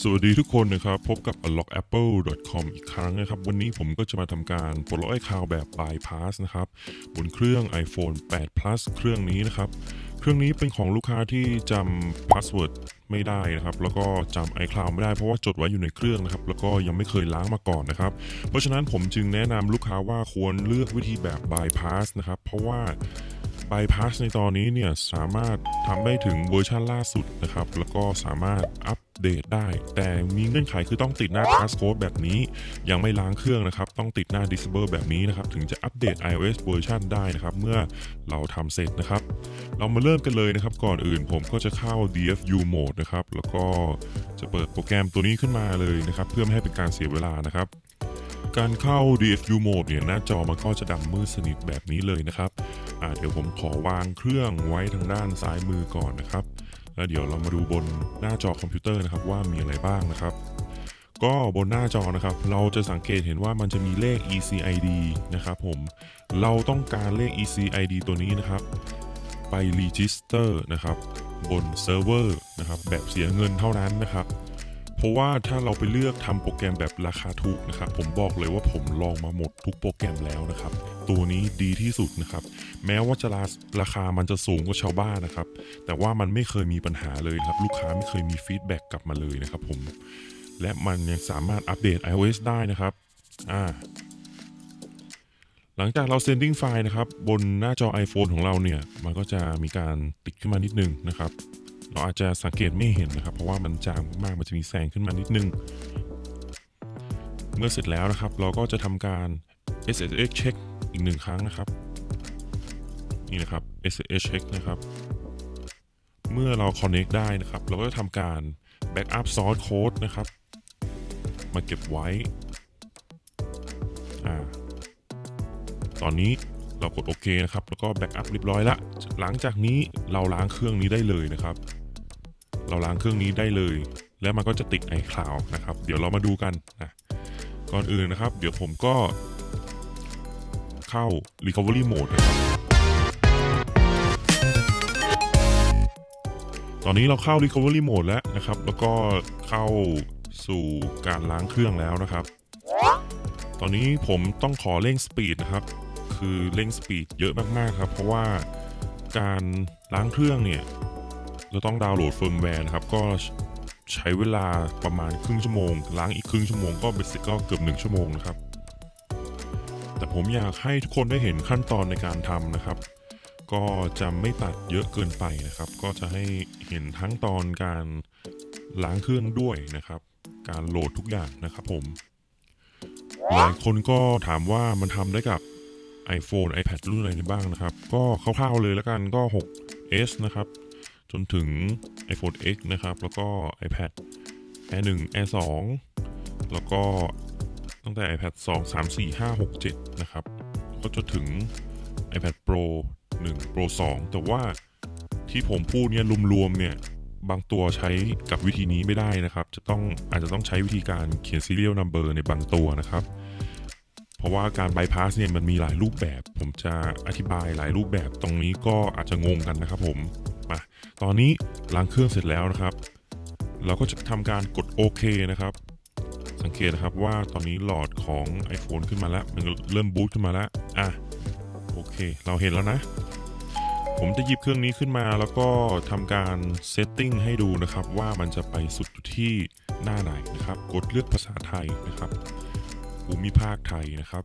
สวัสดีทุกคนนะครับ พบกับ unlockapple.com อีกครั้งนะครับ วันนี้ผมก็จะมาทำการปลดล็อกไอคาวแบบ bypass นะครับ บนเครื่อง iPhone 8 Plus เครื่องนี้นะครับ เครื่องนี้เป็นของลูกค้าที่จำ password ไม่ได้นะครับ แล้วก็จำ iCloud ไม่ได้เพราะว่าจดไว้อยู่ในเครื่องนะครับ แล้วก็ยังไม่เคยล้างมาก่อนนะครับ เพราะฉะนั้นผมจึงแนะนำลูกค้าว่าควรเลือกวิธีแบบ bypass นะครับ เพราะว่า bypass ในตอนนี้เนี่ยสามารถทำได้ถึงเวอร์ชันล่าสุดนะครับ แล้วก็สามารถอัปเดตได้ แต่มีเงื่อนไขคือต้องติดหน้า passcode แบบนี้ ยังไม่ล้างเครื่องนะครับ ต้องติดหน้า disable แบบนี้นะครับ ถึงจะอัปเดต iOS เวอร์ชันได้นะครับ เมื่อเราทำเสร็จนะครับ เรามาเริ่มกันเลยนะครับ ก่อนอื่นผมก็จะเข้า DFU mode นะครับ แล้วก็จะเปิดโปรแกรมตัวนี้ขึ้นมาเลยนะครับ เพื่อไม่ให้เป็นการเสียเวลานะครับ การเข้า DFU mode เนี่ยหน้าจอมันก็จะดำมืดสนิทแบบนี้เลยนะครับเดี๋ยวผมขอวางเครื่องไว้ทางด้านซ้ายมือก่อนนะครับ แล้วเดี๋ยวเรามาดูบนหน้าจอคอมพิวเตอร์นะครับว่ามีอะไรบ้างนะครับ ก็บนหน้าจอนะครับ เราจะสังเกตเห็นว่ามันจะมีเลข ECID นะครับผมเราต้องการเลข ECID ตัวนี้นะครับ ไป register นะครับบนเซิร์ฟเวอร์นะครับแบบเสียเงินเท่านั้นนะครับ เพราะว่าถ้าเราไปเลือกทำโปรแกรมแบบราคาถูกนะครับผมบอกเลยว่าผมลองมาหมดทุกโปรแกรมแล้วนะครับ ตัวนี้ดีที่สุดนะครับ แม้ว่าจะราราคามันจะสูงกว่าชาวบ้านนะครับ แต่ว่ามันไม่เคยมีปัญหาเลยครับ ลูกค้าไม่เคยมีฟีดแบ็กกลับมาเลยนะครับผมและมันยังสามารถอัปเดต iOS ได้นะครับอ่าหลังจากเรา sending ไฟล์นะครับ บนหน้าจอ iPhone ของเราเนี่ย มันก็จะมีการติดขึ้นมานิดนึงนะครับ เราอาจจะสังเกตไม่เห็นนะครับ เพราะว่ามันจางมากมันจะมีแสงขึ้นมานิดนึง เมื่อเสร็จแล้วนะครับ เราก็จะทำการ SSH check อีกหนึ่งครั้งนะครับ นี่นะครับ SSH check นะครับ เมื่อเรา connect ได้นะครับ เราก็จะทำการ backup source code นะครับ มาเก็บไว้อ่าตอนนี้เรากดโอเคนะครับ แล้วก็ backup เรียบร้อยละ หลังจากนี้เราล้างเครื่องนี้ได้เลยนะครับ เราล้างเครื่องนี้ได้เลย แล้วมันก็จะติด iCloud นะครับ เดี๋ยวเรามาดูกันนะก่อนอื่นนะครับ เดี๋ยวผมก็เข้า recovery mode นะครับตอนนี้เราเข้า recovery mode แล้วนะครับ แล้วก็เข้าสู่การล้างเครื่องแล้วนะครับ ตอนนี้ผมต้องขอเร่งสปีดนะครับ คือเร่งสปีดเยอะมากๆครับ เพราะว่าการล้างเครื่องเนี่ย เราต้องดาวน์โหลดเฟิร์มแวร์นะครับ ก็ใช้เวลาประมาณครึ่งชั่วโมง ล้างอีกครึ่งชั่วโมงก็เบ็ดเสร็จก็เกือบหนึ่งชั่วโมงนะครับ แต่ผมอยากให้ทุกคนได้เห็นขั้นตอนในการทำนะครับ ก็จะไม่ตัดเยอะเกินไปนะครับ ก็จะให้เห็นทั้งตอนการล้างเครื่องด้วยนะครับ การโหลดทุกอย่างนะครับผม หลายคนก็ถามว่ามันทำได้กับ iPhone iPad รุ่นอะไรบ้างนะครับ ก็คร่าวๆเลยแล้วกันก็ 6s นะครับ จนถึง iPhone X นะครับ แล้วก็ iPad Air 1 Air 2 แล้วก็ตั้งแต่ iPad 2 3 4 5 6 7 นะครับ ก็จะถึง iPad Pro 1 Pro 2 แต่ว่าที่ผมพูดเนี่ยรวมๆเนี่ย บางตัวใช้กับวิธีนี้ไม่ได้นะครับ จะต้องอาจจะต้องใช้วิธีการเขียน serial number ในบางตัวนะครับ เพราะว่าการ bypass เนี่ยมันมีหลายรูปแบบ ผมจะอธิบายหลายรูปแบบตรงนี้ก็อาจจะงงกันนะครับผม มา ตอนนี้ล้างเครื่องเสร็จแล้วนะครับ เราก็จะทำการกดโอเคนะครับ สังเกตนะครับว่าตอนนี้หลอดของ iPhone ขึ้นมาแล้ว มันเริ่มบูตขึ้นมาแล้ว อะ โอเค เราเห็นแล้วนะ ผมจะหยิบเครื่องนี้ขึ้นมาแล้วก็ทำการเซตติ้งให้ดูนะครับ ว่ามันจะไปสุดอยู่ที่หน้าไหนนะครับ กดเลือกภาษาไทยนะครับภูมิภาคไทยนะครับ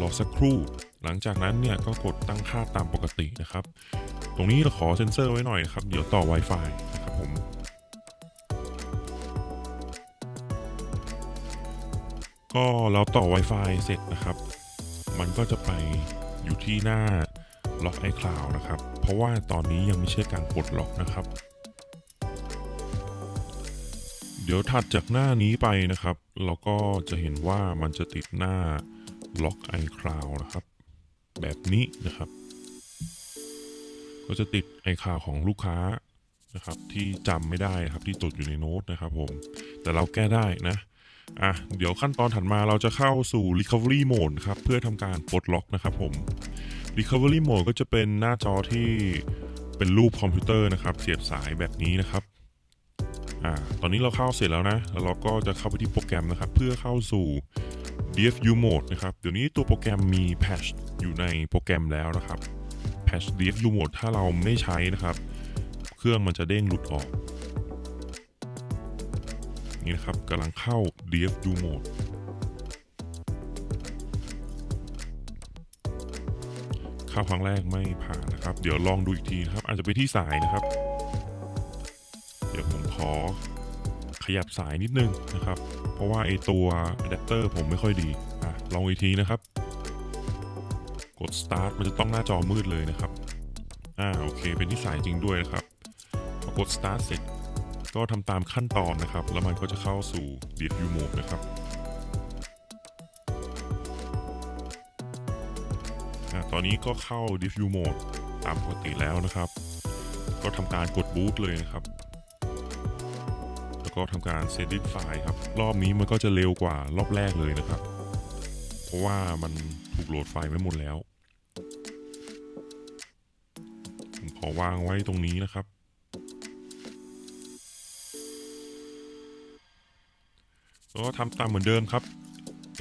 รอสักครู่ หลังจากนั้นเนี่ยก็กดตั้งค่าตามปกตินะครับ ตรงนี้เราขอเซ็นเซอร์ไว้หน่อยนะครับ เดี๋ยวต่อ Wi-Fi นะครับผมก็เราต่อ Wi-Fi เสร็จนะครับ มันก็จะไปอยู่ที่หน้าล็อก iCloud นะครับ เพราะว่าตอนนี้ยังไม่ใช่การปลดล็อกนะครับ เดี๋ยวถัดจากหน้านี้ไปนะครับ เราก็จะเห็นว่ามันจะติดหน้าล็อก iCloud นะครับ แบบนี้นะครับ ก็จะติด iCloud ของลูกค้านะครับที่จำไม่ได้ครับที่จดอยู่ในโน้ตนะครับผมแต่เราแก้ได้นะอะเดี๋ยวขั้นตอนถัดมาเราจะเข้าสู่ recovery mode ครับเพื่อทำการปลดล็อกนะครับผม recovery mode ก็จะเป็นหน้าจอที่เเป็นรูปคอมพิวเตอร์นะครับ เสียบสายแบบนี้นะครับอ่าตอนนี้เราเข้าเสร็จแล้วนะแล้วเราก็จะเข้าไปที่โปรแกรมนะครับ เพื่อเข้าสู่ DFU mode นะครับ เดี๋ยวนี้ตัวโปรแกรมมี patch อยู่ในโปรแกรมแล้วนะครับ patch DFU mode ถ้าเราไม่ใช้นะครับ เครื่องมันจะเด้งหลุดออก นี่นะครับกำลังเข้า DFU mode เข้าครั้งแรกไม่ผ่านนะครับ เดี๋ยวลองดูอีกทีนะครับ อาจจะไปที่สายนะครับ เดี๋ยวผมขอขยับสายนิดนึงนะครับ เพราะว่าไอตัวอะแดปเตอร์ผมไม่ค่อยดีอะลองอีกทีนะครับ ด start มันจะต้องหน้าจอมืดเลยนะครับ อ่าโอเค เป็นที่สายจริงด้วยนะครับพอกด start เสร็จก็ทำตามขั้นตอนนะครับ แล้วมันก็จะเข้าสู่ DFU mode นะครับอะตอนนี้ก็เข้า DFU mode ตามปกติแล้วนะครับ ก็ทำการกด boot เลยนะครับ แล้วก็ทำการ setting file ครับ รอบนี้มันก็จะเร็วกว่ารอบแรกเลยนะครับ เพราะว่ามันถูกโหลดไฟล์ไว้หมดแล้ว อวางไว้ตรงนี้นะครับ แล้วก็ทำตามเหมือนเดิมครับ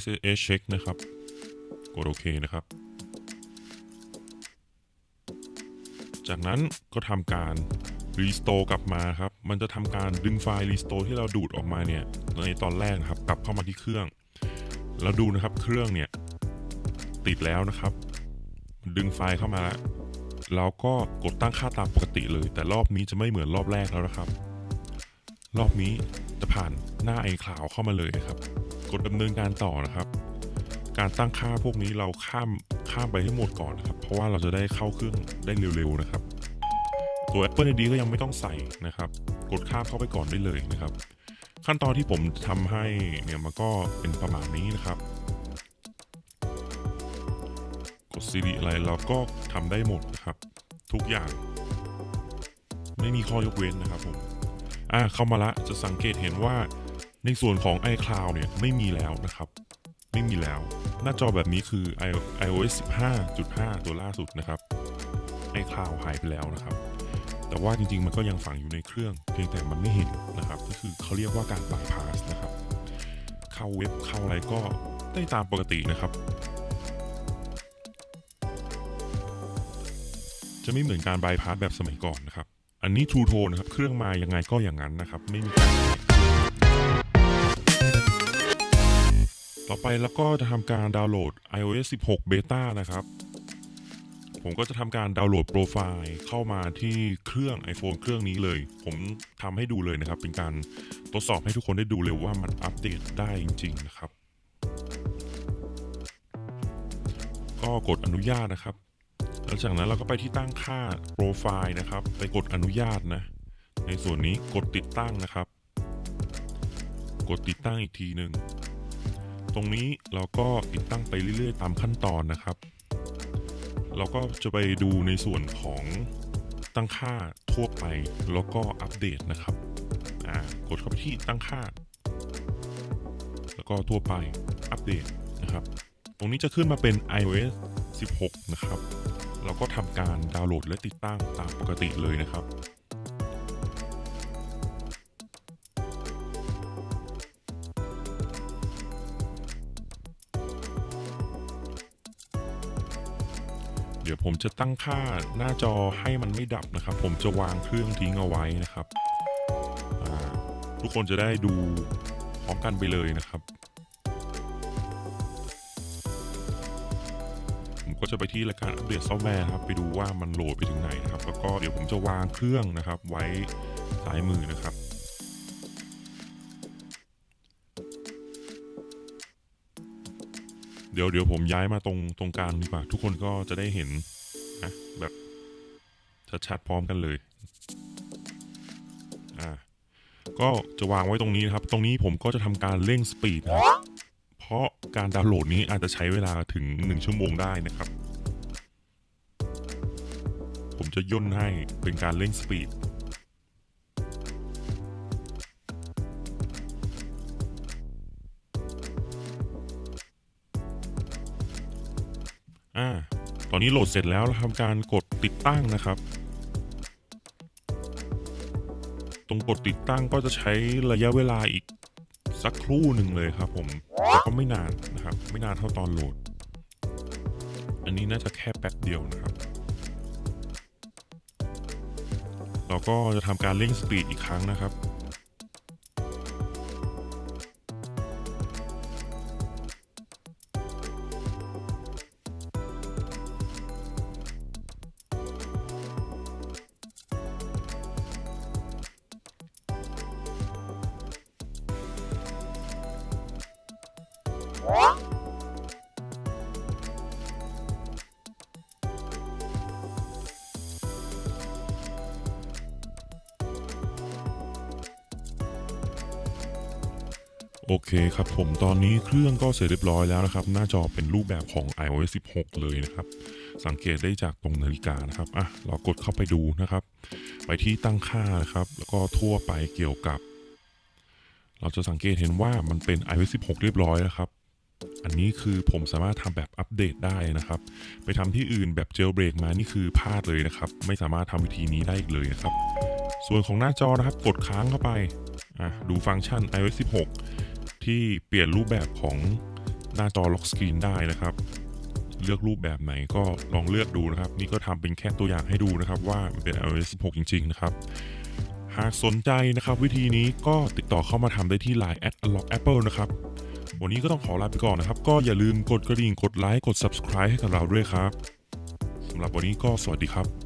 SSH check นะครับ กดโอเคนะครับ จากนั้นก็ทำการ restore กลับมาครับ มันจะทำการดึงไฟล์ restore ที่เราดูดออกมาเนี่ย ในตอนแรกนะครับ กลับเข้ามาที่เครื่อง แล้วดูนะครับเครื่องเนี่ย ติดแล้วนะครับ ดึงไฟล์เข้ามาแล้ว เราก็กดตั้งค่าตามปกติเลย แต่รอบนี้จะไม่เหมือนรอบแรกแล้วนะครับ รอบนี้จะผ่านหน้าไอคลาวเข้ามาเลยนะครับ กดดำเนินการต่อนะครับ การตั้งค่าพวกนี้เราข้ามข้ามไปให้หมดก่อนนะครับ เพราะว่าเราจะได้เข้าเครื่องได้เร็วๆนะครับตัว Apple ID ก็ยังไม่ต้องใส่นะครับ กดข้ามเข้าไปก่อนได้เลยนะครับ ขั้นตอนที่ผมทำให้เนี่ยมันก็เป็นประมาณนี้นะครับ กด CD อะไรเราก็ทำได้หมดนะครับ ทุกอย่าง ไม่มีข้อยกเว้นนะครับผมอ่าเข้ามาละจะสังเกตเห็นว่าในส่วนของ iCloud เนี่ยไม่มีแล้วนะครับ ไม่มีแล้ว หน้าจอแบบนี้คือ i- iOS 15.5 ตัวล่าสุดนะครับ iCloud หายไปแล้วนะครับ แต่ว่าจริงๆ มันก็ยังฝังอยู่ในเครื่อง เพียงแต่มันไม่เห็นนะครับ ก็คือเขาเรียกว่าการ bypass นะครับ เข้าเว็บเข้าอะไรก็ได้ตามปกตินะครับ จะไม่เหมือนการ bypass แบบสมัยก่อนนะครับ อันนี้ True Tone นะครับ เครื่องมายังไงก็อย่างนั้นนะครับ ไม่มีการต่อไปแล้วก็จะทำการดาวน์โหลด iOS 16 Beta นะครับ ผมก็จะทำการดาวน์โหลดโปรไฟล์เข้ามาที่เครื่อง iPhone เครื่องนี้เลย ผมทำให้ดูเลยนะครับ เป็นการทดสอบให้ทุกคนได้ดูเลยว่ามันอัปเดตได้จริง ๆ นะครับ ก็กดอนุญาตนะครับ ลังจากนั้นเราก็ไปที่ตั้งค่าโปรไฟล์นะครับ ไปกดอนุญาตนะ ในส่วนนี้กดติดตั้งนะครับ กดติดตั้งอีกทีหนึ่งตรงนี้เราก็ติดตั้งไปเรื่อย ๆ ตามขั้นตอนนะครับ เราก็จะไปดูในส่วนของตั้งค่าทั่วไปแล้วก็อัปเดตนะครับกดเข้าไปที่ตั้งค่า แล้วก็ทั่วไปอัปเดตนะครับ ตรงนี้จะขึ้นมาเป็น iOS 16 นะครับ เราก็ทำการดาวน์โหลดและติดตั้งตามปกติเลยนะครับเดี๋ยวผมจะตั้งค่าหน้าจอให้มันไม่ดับนะครับ ผมจะวางเครื่องทิ้งเอาไว้นะครับ ทุกคนจะได้ดูพร้อมกันไปเลยนะครับ ก็จะไปที่รายการอัปเดตซอฟต์แวร์นะครับไปดูว่ามันโหลดไปถึงไหนนะครับแล้วก็เดี๋ยวผมจะวางเครื่องนะครับ ไว้ซ้ายมือนะครับเดี๋ยวเดี๋ยวผมย้ายมาตรงตรงกลางดีกว่า ทุกคนก็จะได้เห็นนะแบบชัดๆพร้อมกันเลยอ่าก็จะวางไว้ตรงนี้นะครับ ตรงนี้ผมก็จะทำการเร่งสปีดนะครับเพราะ การดาวน์โหลดนี้อาจจะใช้เวลาถึง 1 ชั่วโมงได้นะครับ ผมจะย่นให้เป็นการเร่งสปีดอ่าตอนนี้โหลดเสร็จแล้วเราทำการกดติดตั้งนะครับ ตรงกดติดตั้งก็จะใช้ระยะเวลาอีก สักครู่หนึ่งเลยครับผมแต่ก็ไม่นานนะครับ ไม่นานเท่าตอนโหลด อันนี้น่าจะแค่แป๊บเดียวนะครับ เราก็จะทำการเร่งสปีดอีกครั้งนะครับ โอเคครับผมตอนนี้เครื่องก็เสร็จเรียบร้อยแล้วนะครับ หน้าจอเป็นรูปแบบของ iOS 16 เลยนะครับ สังเกตได้จากตรงนาฬิกานะครับอะเรากดเข้าไปดูนะครับ ไปที่ตั้งค่านะครับ แล้วก็ทั่วไปเกี่ยวกับ เราจะสังเกตเห็นว่ามันเป็น iOS 16 เรียบร้อยแล้วครับอันนี้คือผมสามารถทำแบบอัปเดตได้นะครับ ไปทำที่อื่นแบบเจลเบรกมานี่คือพลาดเลยนะครับ ไม่สามารถทำวิธีนี้ได้อีกเลยนะครับ ส่วนของหน้าจอนะครับกดค้างเข้าไปอะดูฟังก์ชัน iOS 16 ที่เปลี่ยนรูปแบบของหน้าจอล็อกสกรีนได้นะครับ เลือกรูปแบบไหนก็ลองเลือกดูนะครับ นี่ก็ทำเป็นแค่ตัวอย่างให้ดูนะครับ ว่ามันเป็น iOS 16 จริง ๆ นะครับ หากสนใจนะครับ วิธีนี้ก็ติดต่อเข้ามาทำได้ที่ Line at unlock apple นะครับ วันนี้ก็ต้องขอลาไปก่อนนะครับ ก็อย่าลืมกดกระดิ่งกดไลค์กด subscribe ให้กับเราด้วยครับสำหรับวันนี้ก็สวัสดีครับ